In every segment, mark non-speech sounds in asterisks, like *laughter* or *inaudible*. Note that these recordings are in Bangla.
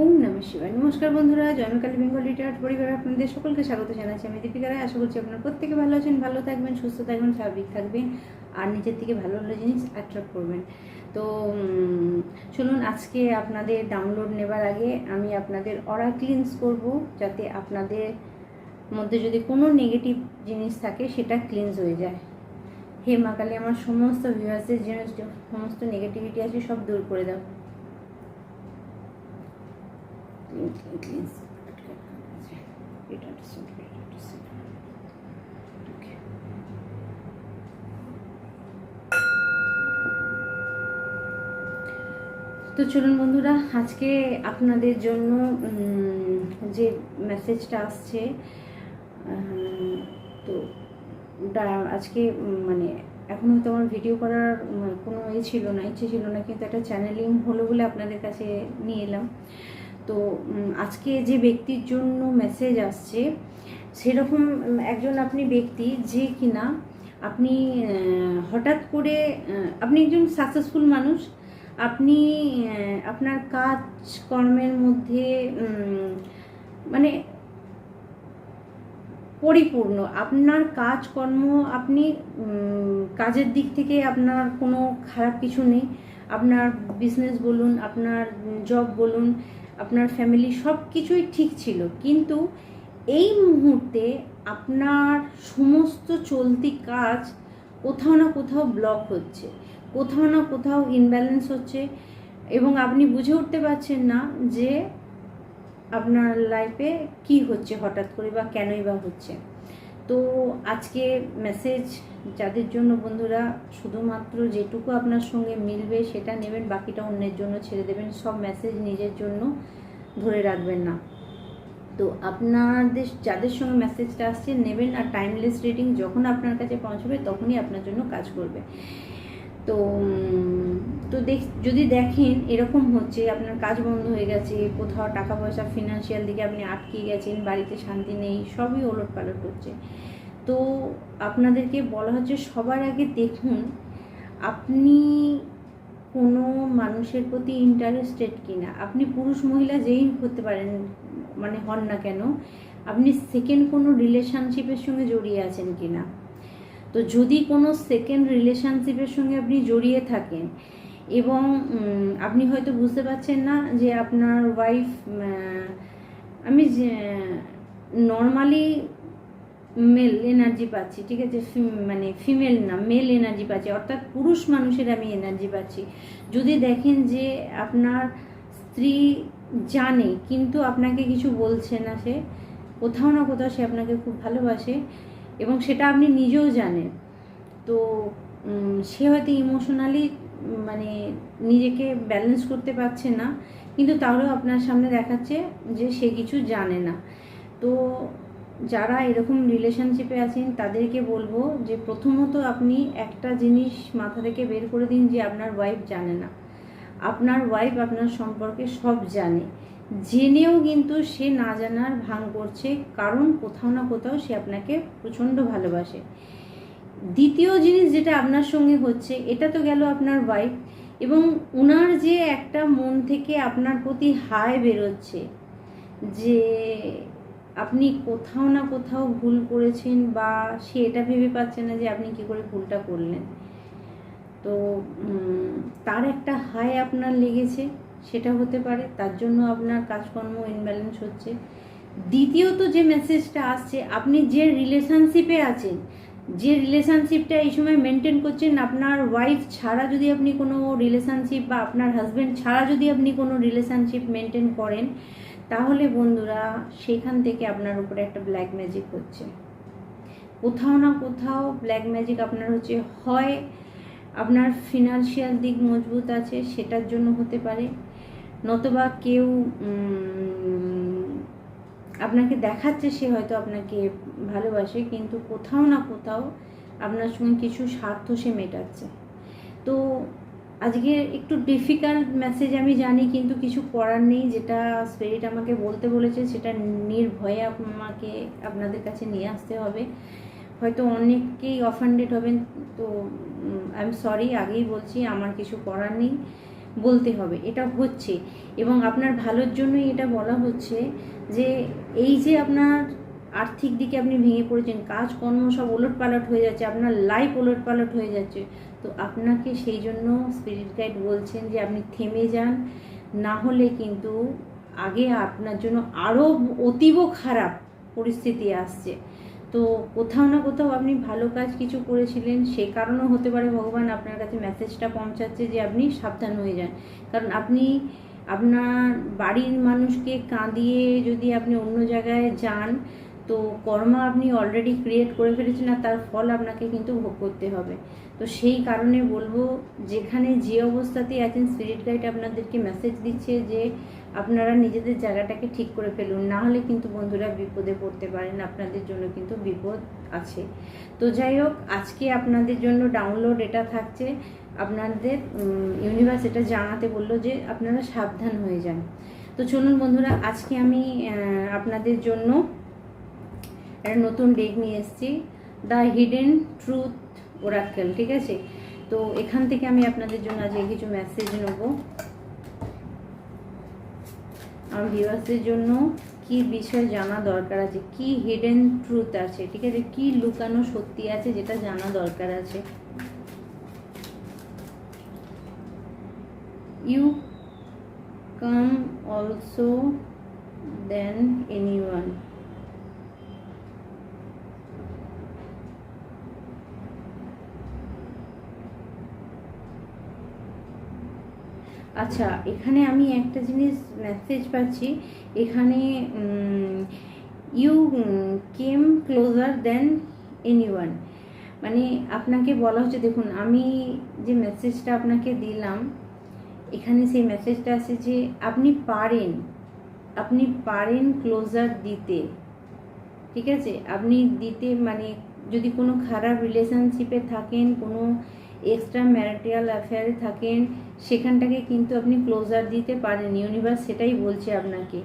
ওম নমঃ শিবায়। নমস্কার বন্ধুরা জয়মকালী বেঙ্গল রিটায়ার্ড পরিবারে আপনাদের সকলকে স্বাগত জানাচ্ছি। আমি দীপিকা রায়, আশা করছি আপনারা প্রত্যেকে ভালো আছেন, ভালো থাকবেন, সুস্থ থাকবেন, স্বাভাবিক থাকবেন, আর নিজের থেকে ভালো ভালো জিনিস অ্যাট্রাক্ট করবেন। তো চলুন আজকে আপনাদের ডাউনলোড নেবার আগে আমি আপনাদের অরা ক্লিনস করব, যাতে আপনাদের মধ্যে যদি কোনো নেগেটিভ জিনিস থাকে, সেটা ক্লিনস হয়ে যায়। হে মা কালী, আমার সমস্ত ভিউয়ার্সের যে সমস্ত নেগেটিভিটি আছে, সব দূর করে দাও। তো চলুন বন্ধুরা, আজকে আপনাদের জন্য যে মেসেজটা আসছে তো আজকে মানে এখন হয়তো আমার ভিডিও করার কোনো এ ছিল না, ইচ্ছে ছিল না, কিন্তু একটা চ্যানেলিং হলো বলে আপনাদের কাছে নিয়ে এলাম। তো আজকে যে ব্যক্তির জন্য মেসেজ আসছে, সেরকম একজন আপনি ব্যক্তি যে কিনা আপনি হঠাৎ করে আপনি একজন সাকসেসফুল মানুষ, আপনি আপনার কাজ কর্মের মধ্যে মানে পরিপূর্ণ, আপনার কাজকর্ম আপনি কাজের দিক থেকে আপনার কোনো খারাপ কিছু নেই, আপনার বিজনেস বলুন, আপনার জব বলুন আপনার ফ্যামিলি সব কিছুই ঠিক ছিল। কিন্তু এই মুহূর্তে আপনার সমস্ত চলতি কাজ কোথাও না কোথাও ব্লক হচ্ছে। কোথাও না কোথাও ইনব্যালেন্স হচ্ছে এবং আপনি বুঝে উঠতে পারছেন না যে আপনার লাইফে কি হচ্ছে হঠাৎ করে বা কেনই বা হচ্ছে। তো আজকে মেসেজ যাদের জন্য বন্ধুরা শুধুমাত্র যেটুকু আপনার সঙ্গে মিলবে সেটা নেবেন, বাকিটা অন্যের জন্য ছেড়ে দেবেন। সব মেসেজ নিজের জন্য ধরে রাখবেন না। তো আপনাদের, যাদের সঙ্গে মেসেজটা আসছে, নেবেন আর টাইমলেস রিডিং যখন আপনার কাছে পৌঁছবে, তখনই আপনার জন্য কাজ করবে। তো তো দেখ, যদি দেখেন এরকম হচ্ছে, আপনার কাজ বন্ধ হয়ে গেছে, কোথাও টাকা পয়সা ফিনান্সিয়াল দিকে আপনি আটকে গেছেন, বাড়িতে শান্তি নেই, সবই ওলট পালট হচ্ছে। তো আপনাদেরকে বলা হচ্ছে সবার আগে দেখুন, আপনি কোনো মানুষের প্রতি ইন্টারেস্টেড কিনা। আপনি পুরুষ মহিলা যেই হতে পারেন মানে হন না কেন, আপনি সেকেন্ড কোনো রিলেশনশিপের সঙ্গে জড়িয়ে আছেন কিনা। তো যদি কোনো সেকেন্ড রিলেশনশিপের সঙ্গে আপনি জড়িয়ে থাকেন এবং আপনি হয়তো বুঝতে পারছেন না যে আপনার ওয়াইফ আমি নর্মালি মেল এনার্জি পাচ্ছি, ঠিক আছে? মানে ফিমেল না মেল এনার্জি পাচ্ছি, অর্থাৎ পুরুষ মানুষের আমি এনার্জি পাচ্ছি। যদি দেখেন যে আপনার স্ত্রী জানে, কিন্তু আপনাকে কিছু বলছে না সে, কোথাও না কোথাও সে আপনাকে খুব ভালোবাসে এবং সেটা আপনি নিজেও জানেন। তো সে হয়তো ইমোশনালি মানে নিজেকে ব্যালেন্স করতে পারছে না, কিন্তু তাহলেও আপনার সামনে দেখাচ্ছে যে সে কিছু জানে না। তো, যারা এরকম রিলেশনশিপে আছেন, তাদেরকে বলব যে প্রথমত আপনি একটা জিনিস মাথা থেকে বের করে দিন যে আপনার ওয়াইফ জানে না। আপনার ওয়াইফ আপনার সম্পর্কে সব জানে। জেনেও কিন্তু সে না জানার ভান করছে, কারণ কোথাও না কোথাও সে আপনাকে প্রচণ্ড ভালোবাসে। দ্বিতীয় জিনিস যেটা আপনার সঙ্গে হচ্ছে, এটা তো গেল আপনার ওয়াইফ এবং উনার যে একটা মন থেকে আপনার প্রতি হায় বেরোচ্ছে যে আপনি কোথাও না কোথাও ভুল করেছেন বা সে এটা ভেবে পাচ্ছে না যে আপনি কি করে ভুলটা করলেন। তো তার একটা হায় আপনার লেগেছে। সেটা হতে পারে, তার জন্য আপনার কাজকর্ম ইনব্যালেন্স হচ্ছে। দ্বিতীয়ত যে মেসেজটা আসছে, আপনি যে রিলেশনশিপে আছেন, যে রিলেশনশিপটা এই সময় মেনটেন করছেন, আপনার ওয়াইফ ছাড়া যদি আপনি কোনো রিলেশনশিপ বা আপনার হাজব্যান্ড ছাড়া যদি আপনি কোনো রিলেশনশিপ মেনটেন করেন, তাহলে বন্ধুরা, সেখান থেকে আপনার উপরে একটা ব্ল্যাক ম্যাজিক হচ্ছে। কোথাও না কোথাও ব্ল্যাক ম্যাজিক আপনার হচ্ছে, হয়, আপনার ফিনান্সিয়াল দিক মজবুত আছে, সেটার জন্য হতে পারে। নতবা কেউ আপনাকে দেখাচ্ছে, সে হয়তো আপনাকে ভালোবাসে, কিন্তু কোথাও না কোথাও আপনার সঙ্গে কিছু স্বার্থ সে মেটাচ্ছে। তো আজকে একটু ডিফিকাল্ট মেসেজ আমি জানি, কিন্তু কিছু করার নেই, যেটা স্পিরিট আমাকে বলতে বলেছে, সেটা নির্ভয়ে আমাকে, আপনাদের কাছে নিয়ে আসতে হবে। হয়তো অনেকেই অফেন্ডেড হবেন, তো আই এম সরি আগেই বলছি, আমার কিছু করার নেই। বলতে হবে, এটা হচ্ছে। এবং আপনার ভালোর জন্যই এটা বলা হচ্ছে যে, এই যে আপনার আর্থিক দিকে আপনি ভেঙে পড়েছেন, কাজকর্ম সব ওলট পালট হয়ে যাচ্ছে, আপনার লাইফ ওলট পালট হয়ে যাচ্ছে, তো আপনাকে সেই জন্য স্পিরিট গাইড বলছেন যে, আপনি থেমে যান। না হলে কিন্তু আগে আপনার জন্য আরও অতীব খারাপ পরিস্থিতি আসছে। তো কোথাও না কোথাও আপনি ভালো কাজ কিছু করেছিলেন, সে কারণও হতে পারে ভগবান আপনার কাছে মেসেজটা পৌঁছাচ্ছে যে আপনি সাবধান হয়ে যান। কারণ আপনি আপনার বাড়ির মানুষকে কাঁদিয়ে যদি আপনি অন্য জায়গায় যান, তো কর্মা আপনি অলরেডি ক্রিয়েট করে ফেলেছেন আর তার ফল আপনাকে কিন্তু ভোগ করতে হবে। তো সেই কারণে বলব, যেখানে যে অবস্থাতে আছেন স্পিরিট গাইড আপনাদেরকে মেসেজ দিচ্ছে যে আপনারা নিজেদের জায়গাটাকে ঠিক করে ফেলুন। না হলে কিন্তু বন্ধুরা বিপদে পড়তে পারেন। আপনাদের জন্য কিন্তু বিপদ আছে। তো যাই হোক, আজকে আপনাদের জন্য ডাউনলোড এটা থাকছে। আপনাদের ইউনিভার্স এটা জানাতে বলল যে আপনারা সাবধান হয়ে যান। তো চলুন বন্ধুরা, আজকে আমি আপনাদের জন্য একটা নতুন ডেক নিয়ে এসেছি। দ্য হিডেন ট্রুথ ওরাকেল, ঠিক আছে? তো এখান থেকে আমি আপনাদের জন্য আজকে কিছু মেসেজ নেব। আমার ভিউয়ার্সদের জন্য কি বিষয় জানা দরকার আছে? কি হিডেন ট্রুথ আছে? ঠিক আছে? কি লুকানো সত্যি আছে যেটা জানা দরকার আছে? You come also than anyone আচ্ছা এখানে আমি একটা জিনিস মেসেজ পাচ্ছি। এখানে you came closer than anyone মানে আপনাকে বলা হচ্ছে, দেখুন, আমি যে মেসেজটা আপনাকে দিলাম, এখানে সেই মেসেজটা আছে যে, আপনি পারেন আপনি পারেন ক্লোজার দিতে। ঠিক আছে? আপনি দিতে মানে যদি কোনো খারাপ রিলেশনশিপে থাকেন, কোনো এক্সট্রা ম্যারিটাল অ্যাফেয়ারে থাকেন, সেখানটাকে কিন্তু আপনি ক্লোজার দিতে পারেন ইউনিভার্স সেটাই বলছে আপনাকে।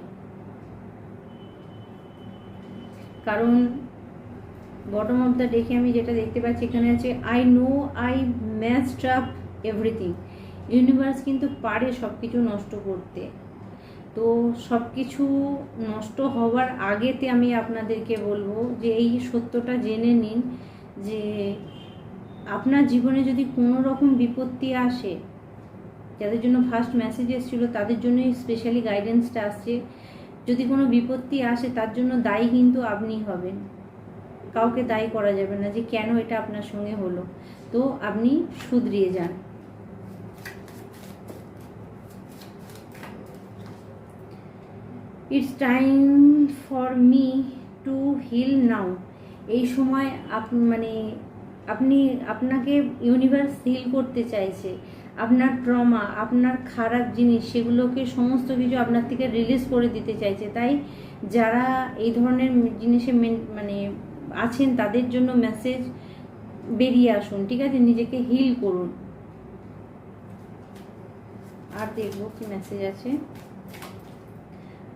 কারণ বটম অফ দ্য ডেকে আমি যেটা দেখতে পাচ্ছি এখানে আছে I know I matched up everything universe কিন্তু পারে সব কিছু নষ্ট করতে। তো সব কিছু নষ্ট হওয়ার আগেতে আমি আপনাদেরকে বলব যে এই সত্যটা জেনে নিন যে আপনার জীবনে যদি কোনো রকম বিপত্তি আসে, যাদের জন্য ফার্স্ট মেসেজ এসেছিল, তাদের জন্যই স্পেশালি গাইডেন্সটা আসছে। যদি কোনো বিপত্তি আসে, তার জন্য দায়ী কিন্তু আপনি হবেন। কাউকে দায়ী করা যাবে না যে কেন এটা আপনার সঙ্গে হলো। তো আপনি শুধরিয়ে যান। It's time for me to heal now এই সময় আপ মানে আপনি আপনাকে ইউনিভার্স হিল করতে চাইছে, আপনার ট্রমা আপনার খারাপ জিনিস, সেগুলোকে সমস্ত কিছু আপনার থেকে রিলিজ করে দিতে চাইছে। তাই যারা এই ধরনের জিনিসে মেন- আছেন, তাদের জন্য মেসেজ বেরিয়ে আসুন, ঠিক আছে? নিজেকে হিল করুন। আর দেখব কি মেসেজ আছে।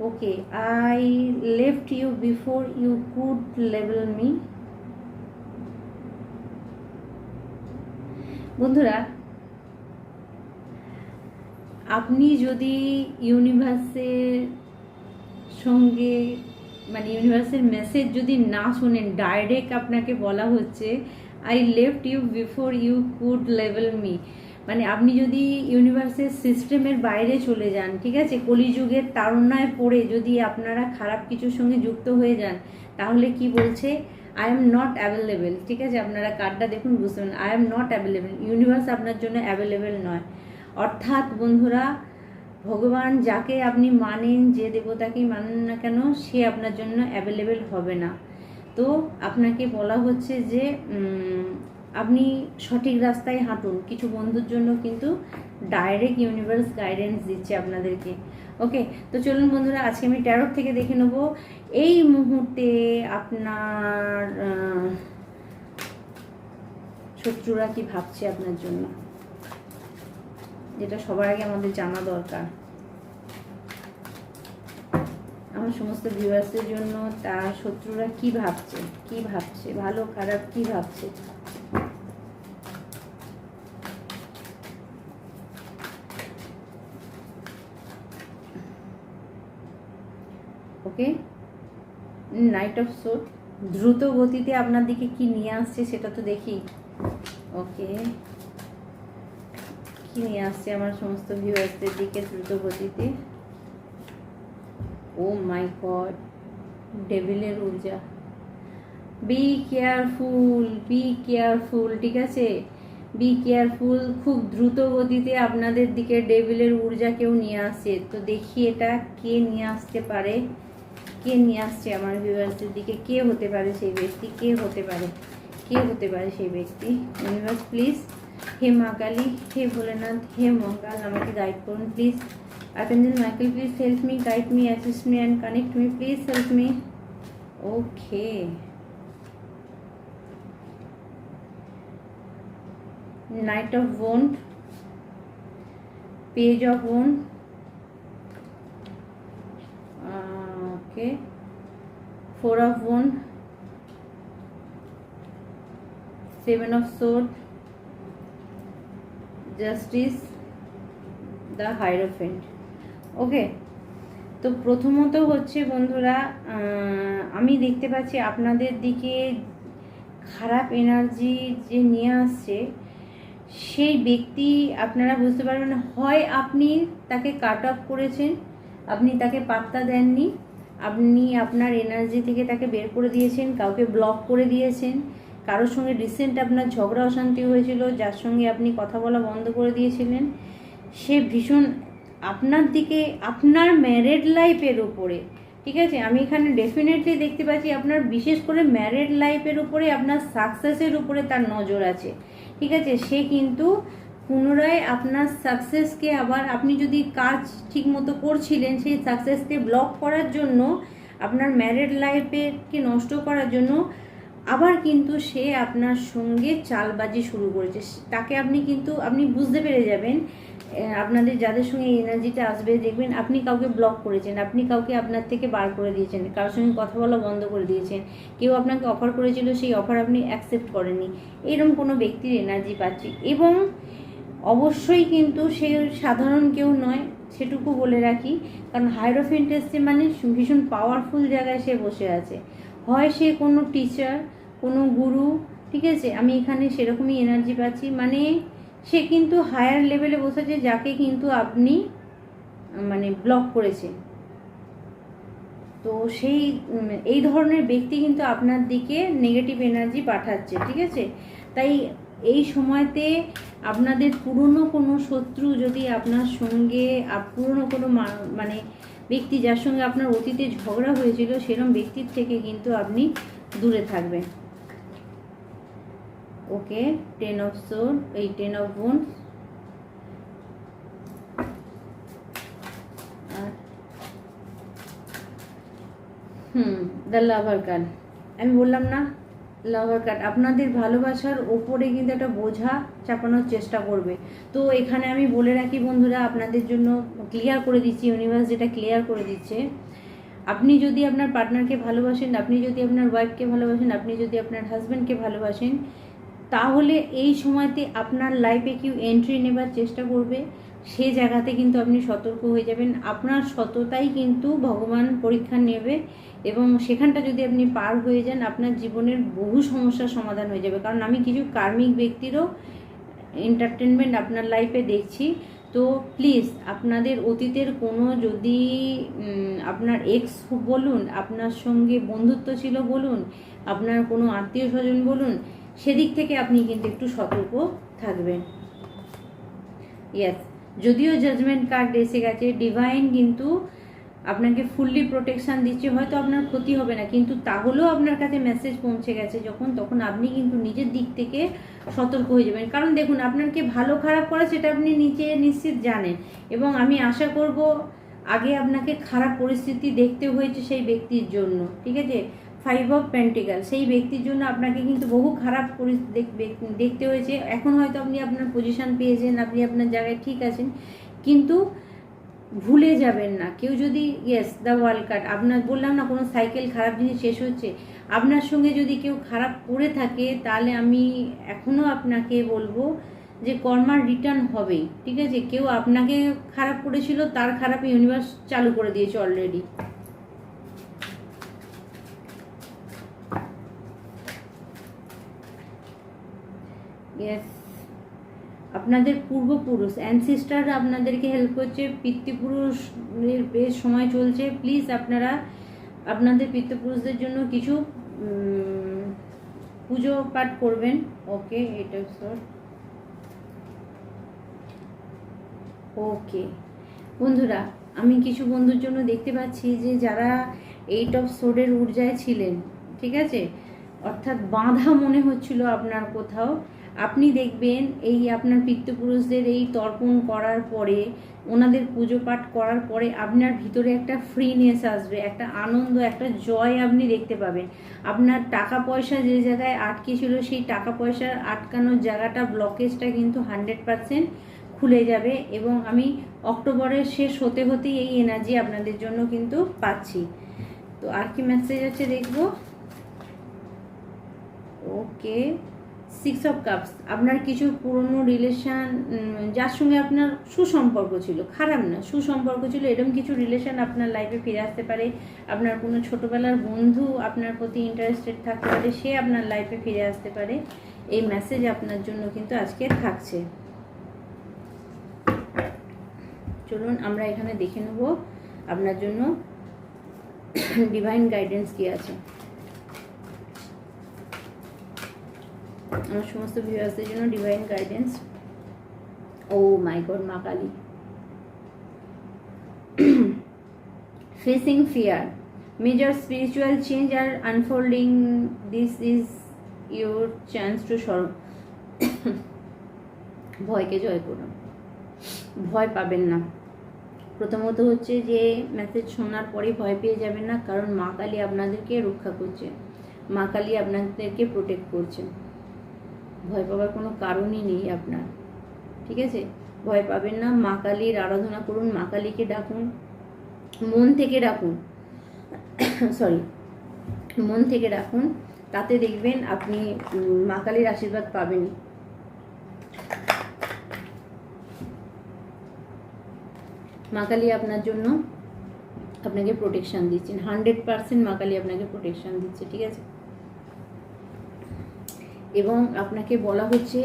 Okay I left you before you could level me বন্ধুরা, আপনি যদি ইউনিভার্সের সঙ্গে মানে ইউনিভার্সের মেসেজ যদি না শোনেন, ডাইরেক্ট আপনাকে বলা হচ্ছে I left you before you could level me মানে আপনি যদি ইউনিভার্সের সিস্টেমের বাইরে চলে যান, ঠিক আছে, কলিযুগের তারুণ্যায় পড়ে যদি আপনারা খারাপ কিছুর সঙ্গে যুক্ত হয়ে যান, তাহলে কি বলছে? আই এম নট অ্যাভেলেবেল ঠিক আছে? আপনারা কার্ডটা দেখুন, বুঝতে I am not available universe আপনার জন্য অ্যাভেলেবেল নয়। অর্থাৎ বন্ধুরা, ভগবান যাকে আপনি মানেন, যে দেবতাকেই মানেন না কেন, সে আপনার জন্য অ্যাভেলেবেল হবে না। তো আপনাকে বলা হচ্ছে যে আপনি সঠিক রাস্তায় হাঁটুন। কিছু বন্ধুর জন্য কিন্তু ডাইরেক্ট ইউনিভার্স গাইডেন্স দিচ্ছে আপনাদেরকে। ওকে তো চলুন বন্ধুরা, আজকে আমি ট্যারোট থেকে দেখে নেব। এই মুহূর্তে আপনার শত্রুরা কি ভাবছে আপনার জন্য? যেটা সবার আগে আমাদের জানা দরকার। আমার সমস্ত ভিউয়ার্সদের জন্য তার শত্রুরা কি ভাবছে? কি ভাবছে? ভালো, খারাপ, কি ভাবছে ওকে নাইট অফ সোট দ্রুত গতিতে আপনার দিকে কি নিয়ে আসছে সেটা তো দেখি। ওকে কি নিয়ে আসছে আমার সমস্ত ভিউয়ার্সদের দিকে দ্রুত গতিতে ও মাই গড ডেভিলের ঊর্জা বি কেয়ারফুল বি কেয়ারফুল ঠিক আছে? বি কেয়ারফুল খুব দ্রুত গতিতে আপনাদের দিকে ডেভিলের ঊর্জা কেউ নিয়ে আসছে তো দেখি এটা কে নিয়ে আসতে পারে? কে নিয়ে আসছে আমার ভিউয়ার্সের দিকে? কে হতে পারে সেই ব্যক্তি? কে হতে পারে? কে হতে পারে সেই ব্যক্তি? ইউনিভার্স প্লিজ হে মা কালী, হে ভোলেনাথ, হে মঙ্গাল আমাকে গাইড করুন please urgent Michael please help me guide me assist me and connect me please help me okay knight of bone page of bone Okay. Four of Wand, Seven of Sword, Justice, the Hierophant. Okay তো প্রথমত হচ্ছে বন্ধুরা আমি দেখতে পাচ্ছি আপনাদের দিকে খারাপ এনার্জি যে নিয়ে আসছে সেই ব্যক্তি আপনারা বুঝতে পারবেন হয় আপনি তাকে কাট অফ করেছেন আপনি তাকে পাত্তা দেননি আপনি আপনার এনার্জি থেকে তাকে বের করে দিয়েছেন, কাউকে ব্লক করে দিয়েছেন, কারোর সঙ্গে রিসেন্ট আপনার ঝগড়া, অশান্তি হয়েছিল, যার সঙ্গে আপনি কথা বলা বন্ধ করে দিয়েছিলেন, সে ভীষণ আপনার দিকে, আপনার ম্যারেড লাইফের উপরে, ঠিক আছে? আমি এখানে ডেফিনেটলি দেখতে পাচ্ছি আপনার, বিশেষ করে ম্যারেড লাইফের উপরে, আপনার সাকসেসের উপরে তার নজর আছে, ঠিক আছে? সে কিন্তু পুনরায় আপনার সাকসেসকে আবার আপনি যদি কাজ ঠিক মতো করছিলেন, সেই সাকসেসকে ব্লক করার জন্য, আপনার ম্যারেড লাইফেকে নষ্ট করার জন্য, আবার কিন্তু সে আপনার সঙ্গে চালবাজি শুরু করেছে। তাকে আপনি কিন্তু, আপনি বুঝতে পেরে যাবেন আপনাদের যাদের সঙ্গে এনার্জিটা আসবে, দেখবেন আপনি কাউকে ব্লক করেছেন, আপনি কাউকে আপনার থেকে বার করে দিয়েছেন, কারোর সঙ্গে কথা বলা বন্ধ করে দিয়েছেন, কেউ আপনাকে অফার করেছিল, সেই অফার আপনি অ্যাকসেপ্ট করেননি। এরকম কোনো ব্যক্তির এনার্জি পাচ্ছি। এবং অবশ্যই কিন্তু সে সাধারণ কেউ নয়, সেটুকু বলে রাখি। কারণ হাইরোফেন্ট এসছে মানে ভীষণ পাওয়ারফুল জায়গায় সে বসে আছে। হয় সে কোনো টিচার কোনো গুরু ঠিক আছে? আমি এখানে সেরকমই এনার্জি পাচ্ছি। মানে সে কিন্তু হায়ার লেভেলে বসেছে, যাকে কিন্তু আপনি মানে ব্লক করেছে। তো সেই এই ধরনের ব্যক্তি কিন্তু আপনার দিকে নেগেটিভ এনার্জি পাঠাচ্ছে, ঠিক আছে? তাই এই সময়তে আপনাদের পুরনো কোনো শত্রু যদি আপনার সঙ্গে পুরনো কোনো মানে ব্যক্তি যার সঙ্গে আপনার অতীতে ঝগড়া হয়েছিল সেরকম ব্যক্তির থেকে কিন্তু আপনি দূরে থাকবেন। ওকে টেন অফ সোর এই টেন অফ বোন হুম দ্য লাভার কার্ড আমি বললাম না? লাভার কার্ড আপনাদের ভালোবাসার ওপরে কিন্তু একটা বোঝা চাপানোর চেষ্টা করবে। তো এখানে আমি বলে রাখি বন্ধুরা, আপনাদের জন্য ক্লিয়ার করে দিচ্ছি ইউনিভার্স যেটা ক্লিয়ার করে দিচ্ছে। আপনি যদি আপনার পার্টনারকে ভালোবাসেন, আপনি যদি আপনার ওয়াইফকে ভালোবাসেন, আপনি যদি আপনার হাজব্যান্ডকে ভালোবাসেন, তাহলে এই সময়তে আপনার লাইফে কেউ এন্ট্রি নেবার চেষ্টা করবে। সে জায়গাতে কিন্তু আপনি সতর্ক হয়ে যাবেন। আপনার সততাই কিন্তু ভগবান পরীক্ষা নেবে। এবং সেখানটা যদি আপনি পার হয়ে যান, আপনার জীবনের বহু সমস্যার সমাধান হয়ে যাবে। কারণ আমি কিছু কার্মিক ব্যক্তিরও এন্টারটেনমেন্ট আপনার লাইফে দেখছি। তো প্লিজ আপনাদের অতীতের কোনো যদি আপনার এক্স বলুন, আপনার সঙ্গে বন্ধুত্ব ছিল বলুন, আপনার কোনো আত্মীয় স্বজন বলুন, সেদিক থেকে আপনি কিন্তু একটু সতর্ক থাকবেন। ইয়েস যদিও জাজমেন্ট কার্ড এসে গেছে ডিভাইন কিন্তু আপনাকে ফুললি প্রোটেকশন দিচ্ছে, হয়তো আপনার ক্ষতি হবে না, কিন্তু তাহলেও আপনার কাছে মেসেজ পৌঁছে গেছে যখন, তখন আপনি কিন্তু নিজের দিক থেকে সতর্ক হয়ে যাবেন। কারণ দেখুন আপনাকে ভালো খারাপ করা সেটা আপনি নিচে নিশ্চিত জানেন। এবং আমি আশা করব, আগে আপনাকে খারাপ পরিস্থিতি দেখতে হয়েছে সেই ব্যক্তির জন্য, ঠিক আছে? ফাইভ অফ পেন্টিকাল সেই ব্যক্তির জন্য আপনাকে কিন্তু বহু খারাপ দেখতে হয়েছে। এখন হয়তো আপনি আপনার পজিশন পেয়েছেন, আপনি আপনার জায়গায় ঠিক আছেন। কিন্তু ভুলে যাবেন না। কেউ যদি ইয়েস দ্য ওয়ার্ল্ড কাট আপনার বললাম না কোনো সাইকেল খারাপ জিনিস শেষ হচ্ছে, আপনার সঙ্গে যদি কেউ খারাপ করে থাকে, তাহলে আমি এখনও আপনাকে বলব যে কর্মার রিটার্ন হবেই ঠিক আছে? কেউ আপনাকে খারাপ করেছিল, তার খারাপ ইউনিভার্স চালু করে দিয়েছে অলরেডি ইয়েস আপনাদের পূর্বপুরুষ অ্যানসিস্টার আপনাদেরকে হেল্প করছে পিতৃপুরুষের বেশ সময় চলছে। প্লিজ আপনারা আপনাদের পিতৃপুরুষদের জন্য কিছু পুজো পাঠ করবেন। ওকে এটা স্যার ওকে বন্ধুরা, আমি কিছু বন্ধুর জন্য দেখতে পাচ্ছি যে যারা এইট অফ সোডের ঊর্জায় ছিলেন, ঠিক আছে? অর্থাৎ বাঁধা মনে হচ্ছিল আপনার কোথাও। আপনি দেখবেন এই আপনার পিতৃপুরুষদের এই তর্পণ করার পরে, ওনাদের পুজো পাঠ করার পরে আপনার ভিতরে একটা ফ্রিনেস আসবে, একটা আনন্দ, একটা জয় আপনি দেখতে পাবেন। আপনার টাকা পয়সা যে জায়গায় আটকে ছিল, সেই টাকা পয়সার আটকানোর জায়গাটা ব্লকেজটা কিন্তু হান্ড্রেড পারসেন্ট খুলে যাবে এবং আমি অক্টোবরের শেষ হতে হতেই এই এনার্জি আপনাদের জন্য কিন্তু পাচ্ছি। তো আর কি মেসেজ আছে দেখব? ওকে সিক্স অফ কাপস আপনার কিছু পুরনো রিলেশন যার সঙ্গে আপনার সুসম্পর্ক ছিল। খারাপ না, সুসম্পর্ক ছিল, এরকম কিছু রিলেশন আপনার লাইফে ফিরে আসতে পারে। আপনার কোনো ছোটোবেলার বন্ধু আপনার প্রতি ইন্টারেস্টেড থাকতে পারে, সে আপনার লাইফে ফিরে আসতে পারে। এই মেসেজ আপনার জন্য কিন্তু আজকে থাকছে। চলুন, আমরা এখানে দেখে নেব আপনার জন্য ডিভাইন গাইডেন্স কি আছে। আমার সমস্ত ভিউয়ার্সদের জন্য divine guidance oh my god মা Kali. Facing fear major spiritual change R unfolding this is your chance to সরব ভয়কে জয় করুন ভয় পাবেন না। প্রথমত হচ্ছে যে মেসেজ শোনার পরে ভয় পেয়ে যাবেন না, কারণ মা কালী আপনাদেরকে রক্ষা করছে। মা কালী আপনাদেরকে প্রোটেক্ট করছে। ভয় পাওয়ার কোনো কারণই নেই আপনার, ঠিক আছে? ভয় পাবেন না, মা কালীর আরাধনা করুন, মা কালীকে ডাকুন, মন থেকে ডাকুন *coughs* সরি মন থেকে ডাকুন, তাতে দেখবেন আপনি মা কালীর আশীর্বাদ পাবেন মা কালী আপনার জন্য আপনাকে প্রোটেকশন দিচ্ছেন হান্ড্রেড পার্সেন্ট মা কালী আপনাকে প্রোটেকশন দিচ্ছে, ঠিক আছে? এবং আপনাকে বলা হচ্ছে,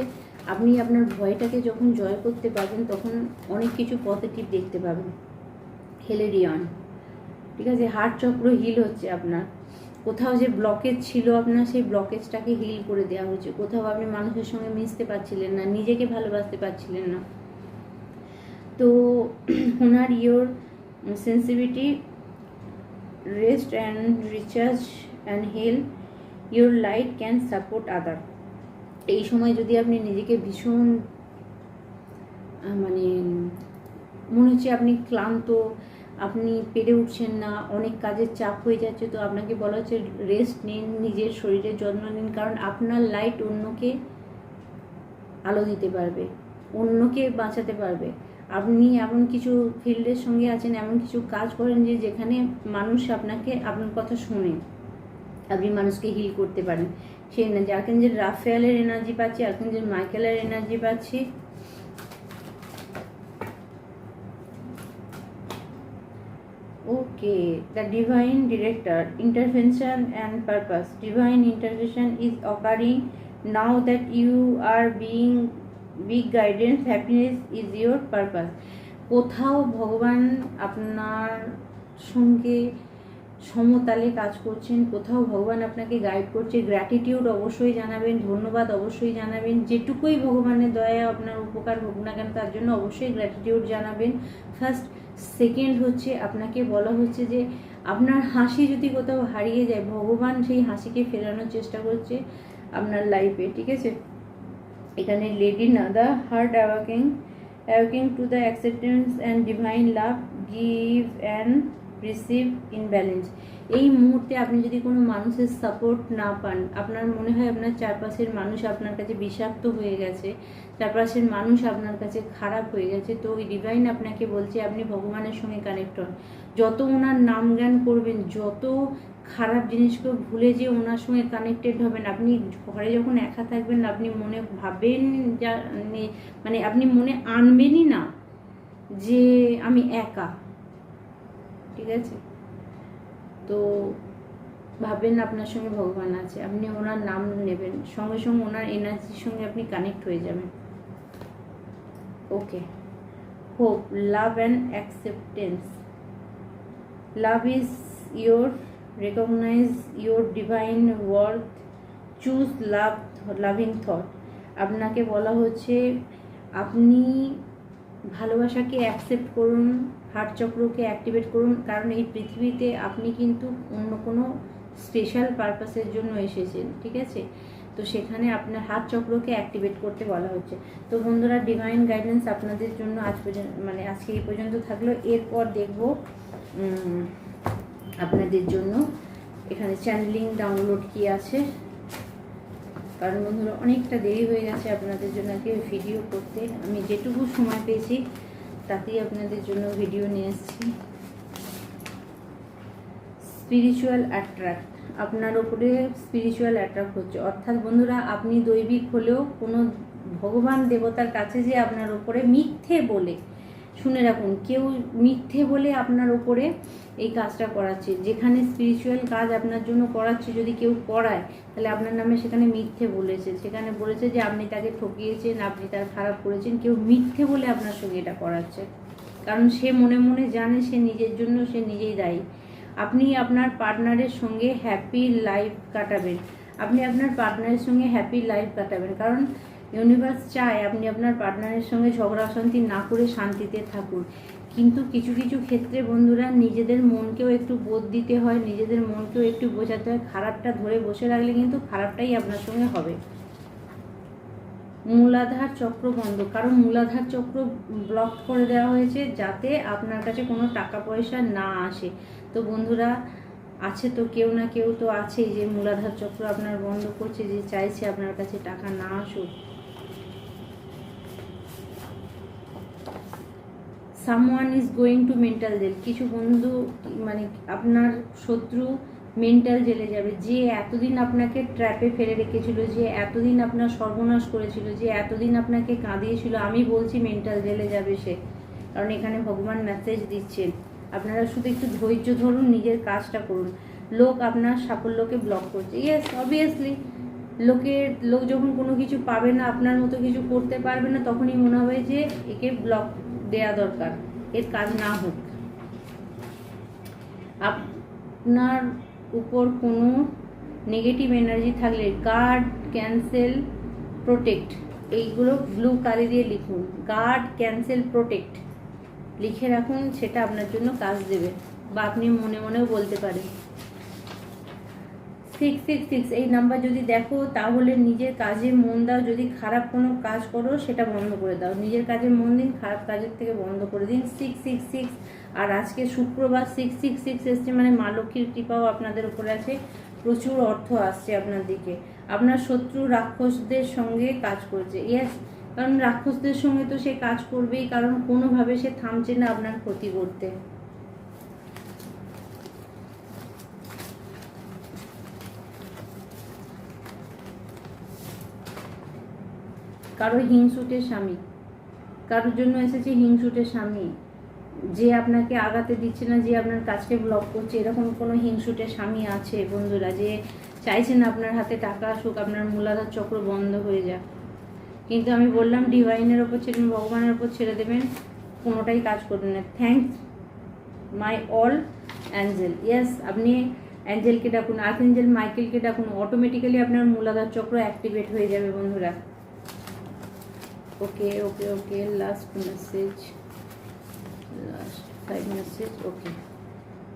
আপনি আপনার ভয়টাকে যখন জয় করতে পারবেন, তখন অনেক কিছু পজিটিভ দেখতে পাবেন। হেলেরিয়ন ঠিক আছে? হার্ট চক্র হিল হচ্ছে আপনার। কোথাও যে ব্লকেজ ছিল আপনার, সেই ব্লকেজটাকে হিল করে দেওয়া হচ্ছে। কোথাও আপনি মানুষের সঙ্গে মিশতে পারছিলেন না, নিজেকে ভালোবাসতে পারছিলেন না। তো ওনার your sensitivity rest and recharge and heal your light can support other এই সময় যদি আপনি নিজেকে ভীষণ মানে মনে হচ্ছে আপনি ক্লান্ত, আপনি পেরে উঠছেন না, অনেক কাজের চাপ হয়ে যাচ্ছে, তো আপনাকে বলা হচ্ছে রেস্ট নিন, নিজের শরীরের যত্ন নিন, কারণ আপনার লাইট অন্যকে আলো দিতে পারবে, অন্যকে বাঁচাতে পারবে। আপনি এমন কিছু ফিল্ডের সঙ্গে আছেন, এমন কিছু কাজ করেন যে যেখানে মানুষ আপনাকে, আপনার কথা শোনে, আপনি মানুষকে হিল করতে পারেন। সেই এনার্জি আর্কেঞ্জেল রাফেয়ালের এনার্জি পাচ্ছি আর্কেঞ্জেল মাইকেলের এনার্জি পাচ্ছি। Okay the divine director intervention and purpose divine intervention is occurring now that you are being big guidance happiness is your purpose কোথাও ভগবান আপনার সঙ্গে সমতালে কাজ করছেন, কোথাও ভগবান আপনাকে গাইড করছে গ্র্যাটিটিউড অবশ্যই জানাবেন, ধন্যবাদ অবশ্যই জানাবেন, যেটুকুই ভগবানের দয়া আপনার উপকার হোক না কেন, তার জন্য অবশ্যই গ্র্যাটিটিউড জানাবেন। ফার্স্ট সেকেন্ড হচ্ছে আপনাকে বলা হচ্ছে যে, আপনার হাসি যদি কোথাও হারিয়ে যায়, ভগবান সেই হাসিকে ফেরানোর চেষ্টা করছে আপনার লাইফে ঠিক আছে? এখানে lady নাদা heart awakening awakening to the acceptance and divine love give and receive in balance এই মুহূর্তে আপনি যদি কোনো মানুষের সাপোর্ট না পান, আপনার মনে হয় আপনার চারপাশের মানুষ আপনার কাছে বিষাক্ত হয়ে গেছে, চারপাশের মানুষ আপনার কাছে খারাপ হয়ে গেছে, তো ওই ডিভাইন আপনাকে বলছে আপনি ভগবানের সঙ্গে কানেক্ট হন। যত ওনার নাম জ্ঞান করবেন, যত খারাপ জিনিসকে ভুলে যে ওনার সঙ্গে কানেক্টেড হবেন, আপনি ঘরে যখন একা থাকবেন, আপনি মনে ভাবেন যা মানে আপনি মনে আনবেনই না যে আমি একা। ঠিক আছে? তো ভাববেন না আপনার সঙ্গে ভগবান আছে, আপনি ওনার নাম নেবেন, সঙ্গে সঙ্গে ওনার এনার্জির সঙ্গে আপনি কানেক্ট হয়ে যাবেন। Okay hope love and acceptance love is your recognize your divine worth choose love loving thought আপনাকে বলা হচ্ছে, আপনি ভালোবাসাকে অ্যাকসেপ্ট করুন হার্ট চক্রকে অ্যাক্টিভেট করুন, কারণ এই পৃথিবীতে আপনি কিন্তু অন্য কোনো স্পেশাল পারপাসের জন্য এসেছেন, ঠিক আছে? তো সেখানে আপনার হাত চক্রকে অ্যাক্টিভেট করতে বলা হচ্ছে। তো বন্ধুরা ডিভাইন গাইডেন্স আপনাদের জন্য আজ পর্যন্ত মানে আজকে এই পর্যন্ত থাকল। এরপর দেখব আপনাদের জন্য এখানে চ্যানেলিং ডাউনলোড কি আছে। কারণ বন্ধুরা, অনেকটা দেরি হয়ে গেছে আপনাদের জন্য আজকে ভিডিও করতে। আমি যেটুকু সময় পেয়েছি তাতেই আপনাদের জন্য ভিডিও নিয়ে এসেছি স্পিরিচুয়াল অ্যাট্রাক্ট আপনার ওপরে স্পিরিচুয়াল অ্যাট্রাক্ট হচ্ছে। অর্থাৎ বন্ধুরা, আপনি দৈবিক হলেও কোনো ভগবান দেবতার কাছে যে আপনার ওপরে মিথ্যে বলে, শুনে রাখুন, কেউ মিথ্যে বলে আপনার ওপরে এই কাজটা করাচ্ছে। যেখানে স্পিরিচুয়াল কাজ আপনার জন্য করাচ্ছে, যদি কেউ করায়, তাহলে আপনার নামে সেখানে মিথ্যে বলেছে। সেখানে বলেছে যে আপনি তাকে ঠকিয়েছেন, আপনি তার খারাপ করেছেন, কেউ মিথ্যে বলে আপনার সঙ্গে এটা করাচ্ছে। কারণ সে মনে মনে জানে সে নিজের জন্য সে নিজেই দায়ী। আপনি আপনার পার্টনারের সঙ্গে হ্যাপি লাইফ কাটাবেন। আপনি আপনার পার্টনারের সঙ্গে হ্যাপি লাইফ কাটাবেন। কারণ ইউনিভার্স চায় আপনি আপনার পার্টনারের সঙ্গে ঝগড়া অশান্তি না করে শান্তিতে থাকুন। কিন্তু কিছু কিছু ক্ষেত্রে বন্ধুরা নিজেদের মনকেও একটু বোধ দিতে হয়, নিজেদের মনকেও একটু বোঝাতে হয়। খারাপটা ধরে বসে রাখলে কিন্তু খারাপটাই আপনার সঙ্গে হবে। মূলাধার চক্র বন্ধ। কারণ মূলাধার চক্র ব্লক করে দেওয়া হয়েছে যাতে আপনার কাছে কোনো টাকা পয়সা না আসে। তো বন্ধুরা, আছে তো কেউ না কেউ তো আছেই যে মূলাধার চক্র আপনার বন্ধ করছে, যে চাইছে আপনার কাছে টাকা না আসুক। Someone is going to mental jail কিছু বন্ধু মানে আপনার শত্রু মেন্টাল জেলে যাবে। যে এতদিন আপনাকে ট্র্যাপে ফেলে রেখেছিল, যে এতদিন আপনার সর্বনাশ করেছিল, যে এতদিন আপনাকে কাঁদিয়েছিল, আমি বলছি মেন্টাল জেলে যাবে সে। কারণ এখানে ভগবান মেসেজ দিচ্ছেন। আপনারা শুধু একটু ধৈর্য ধরুন, নিজের কাজটা করুন। লোক আপনার সাফল্যকে ব্লক করছে। ইয়েস অবভিয়াসলি লোকের লোক যখন কোনো কিছু পাবে না, আপনার মতো কিছু করতে পারবে না, তখনই মনে হবে যে একে ব্লক দেয়া দরকার, এর কাজ না হোক। আপনার উপর কোনো নেগেটিভ এনার্জি থাকলে গার্ড ক্যান্সেল প্রোটেক্ট এইগুলো ব্লু কালি দিয়ে লিখুন। গার্ড ক্যান্সেল প্রোটেক্ট লিখে রাখুন, সেটা আপনার জন্য কাজ দেবে বা আপনি মনে মনেও বলতে পারেন। সিক্স সিক্স সিক্স এই নাম্বার যদি দেখো, তাহলে নিজের কাজে মন দাও। যদি খারাপ কোনো কাজ করো, সেটা বন্ধ করে দাও। নিজের কাজে মন দিন, খারাপ কাজের থেকে বন্ধ করে দিন। সিক্স সিক্স সিক্স আর আজকে শুক্রবার সিক্স সিক্স সিক্স এসছে মানে মা লক্ষ্মীর কৃপাও আপনাদের উপরে আছে। প্রচুর অর্থ আসছে আপনার দিকে। আপনার শত্রু রাক্ষসদের সঙ্গে কাজ করছে। ইয়াস কারণ রাক্ষসদের সঙ্গে তো সে কাজ করবেই। কারণ কোনোভাবে সে থামছে না আপনার ক্ষতি করতে। কারও হিংসুটের স্বামী। কারোর জন্য এসেছে হিংসুটের স্বামী। যে আপনাকে আগাতে দিচ্ছে না, যে আপনার কাজকে ব্লক করছে, এরকম কোনো হিংসুটের স্বামী আছে বন্ধুরা যে চাইছেন আপনার হাতে টাকা আসুক আপনার মূলাধার চক্র বন্ধ হয়ে যাক। কিন্তু আমি বললাম ডিভাইনের ওপর ছেড়ে ভগবানের ওপর ছেড়ে দেবেন, কোনোটাই কাজ করবেন না। Thanks my all angel yes আপনি অ্যাঞ্জেলকে ডাকুন আর্থ অ্যাঞ্জেল মাইকেলকে ডাকুন অটোমেটিক্যালি আপনার মূলাধার চক্র অ্যাক্টিভেট হয়ে যাবে বন্ধুরা। Okay okay okay last message last five message okay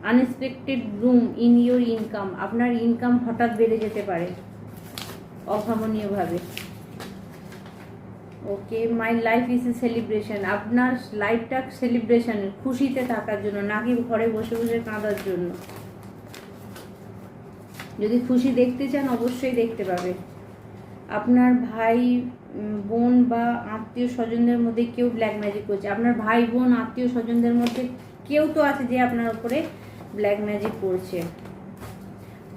unexpected room in your income আপনার ইনকাম হঠাৎ বেড়ে যেতে পারে। অভাবনীয়ভাবে। Okay my life is a celebration আপনার লাইফটা সেলিব্রেশন খুশিতে থাকার জন্য, নাকি ঘরে বসে বসে কাঁদার জন্য। যদি খুশি দেখতে চান, অবশ্যই দেখতে পাবে। আপনার ভাই বোন বা আত্মীয় স্বজনদের মধ্যে কেউ ব্ল্যাক ম্যাজিক করছে। আপনার ভাই, বোন, আত্মীয় স্বজনদের মধ্যে কেউ তো আছে যে আপনার উপরে ব্ল্যাক ম্যাজিক করছে।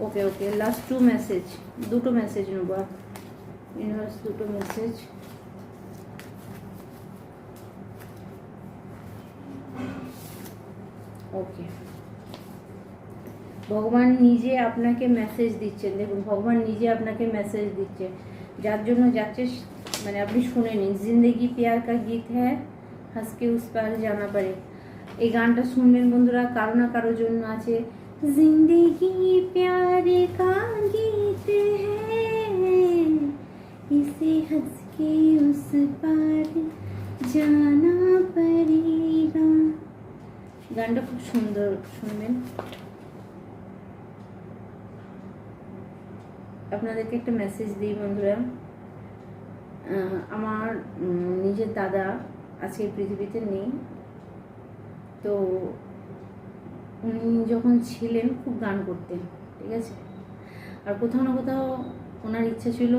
Okay okay last two message দুটো মেসেজ নেব। ইউনিভার্স দুটো মেসেজ ওকে ভগবান নিজে আপনাকে মেসেজ দিচ্ছেন। দেখুন, ভগবান নিজে আপনাকে মেসেজ দিচ্ছে। যার জন্য যাচ্ছে মানে আপনি শুনে নিন। জিন্দেগি পেয়ার কা গীত হ্যাঁ হাসকে উস পার জানা পারে এই গানটা শুনবেন বন্ধুরা, কারও না কারও জন্য আছে। জিন্দেগি প্যারে কা গীত হ্যাঁ ইসে হাসকে উস পার জানা পারেগা গানটা খুব সুন্দর, শুনবেন। আপনাদেরকে একটা মেসেজ দিই, বন্ধুরা। আমার নিজের দাদা আজকে পৃথিবীতে নেই। তো উনি যখন ছিলেন, খুব গান করতেন, ঠিক আছে? আর কোথাও না কোথাও ওনার ইচ্ছা ছিল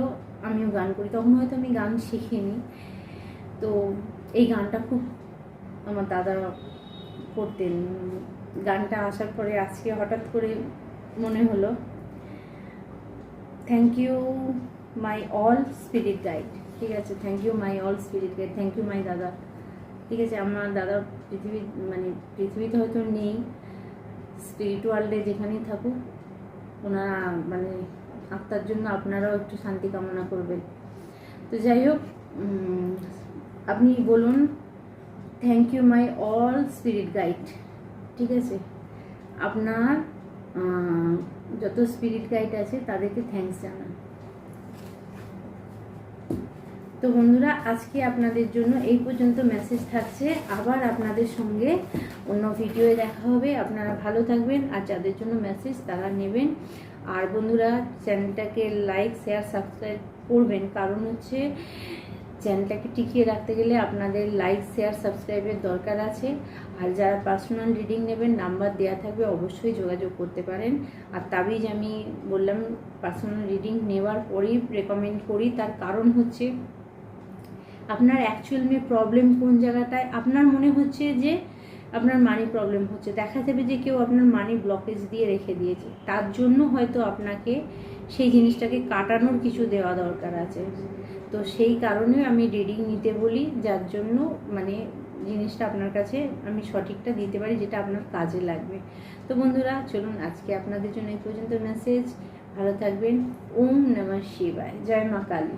আমিও গান করি। তখন হয়তো আমি গান শিখিনি। তো এই গানটা খুব আমার দাদা করতেন। গানটা আসার পরে আজকে হঠাৎ করে মনে হলো thank you my all spirit guide ঠিক আছে thank you my all spirit guide thank you my দাদা। ঠিক আছে, আমার দাদা পৃথিবী মানে পৃথিবীতে হয়তো নেই। স্পিরিট ওয়ার্ল্ডে যেখানেই থাকুক, ওনারা মানে আত্মার জন্য আপনারাও একটু শান্তি কামনা করবেন। তো যাই হোক আপনি বলুন thank you my all spirit guide ঠিক আছে, আপনার যত স্পিরিট গাইড আছে, তাদেরকে থ্যাঙ্কস জানান। তো বন্ধুরা, আজকে আপনাদের জন্য এই পর্যন্ত মেসেজ থাকছে। আবার আপনাদের সঙ্গে অন্য ভিডিওয়ে দেখা হবে। আপনারা ভালো থাকবেন আর যাদের জন্য মেসেজ তারা নেবেন। আর বন্ধুরা চ্যানেলটাকে লাইক শেয়ার সাবস্ক্রাইব করবেন। কারণ হচ্ছে চ্যানেলটাকে টিকিয়ে রাখতে গেলে আপনাদের লাইক শেয়ার সাবস্ক্রাইবের দরকার আছে। আর যারা পার্সোনাল রিডিং নেবেন নাম্বার দেওয়া থাকবে, অবশ্যই যোগাযোগ করতে পারেন। আর তাবিজ আমি বললাম পার্সোনাল রিডিং নেওয়ার পরেই রেকমেন্ড করি। তার কারণ হচ্ছে, আপনার অ্যাকচুয়াল মে প্রবলেম কোন জায়গাটায়? আপনার মনে হচ্ছে যে আপনার মানি প্রবলেম হচ্ছে। দেখা যাবে যে কেউ আপনার মানি ব্লকেজ দিয়ে রেখে দিয়েছে। তার জন্য হয়তো আপনাকে সেই জিনিসটাকে কাটানোর কিছু দেওয়া দরকার আছে। তো সেই কারণে আমি রিডিং নিতে বলি। যার জন্য মানে জিনিসটা আপনার কাছে আমি সঠিকটা দিতে পারি, যেটা আপনার কাজে লাগবে। তো বন্ধুরা, চলুন আজকে আপনাদের জন্য এই পর্যন্ত মেসেজ ভালো থাকবেন। ওম নমঃ শিবায়। জয় মা কালী।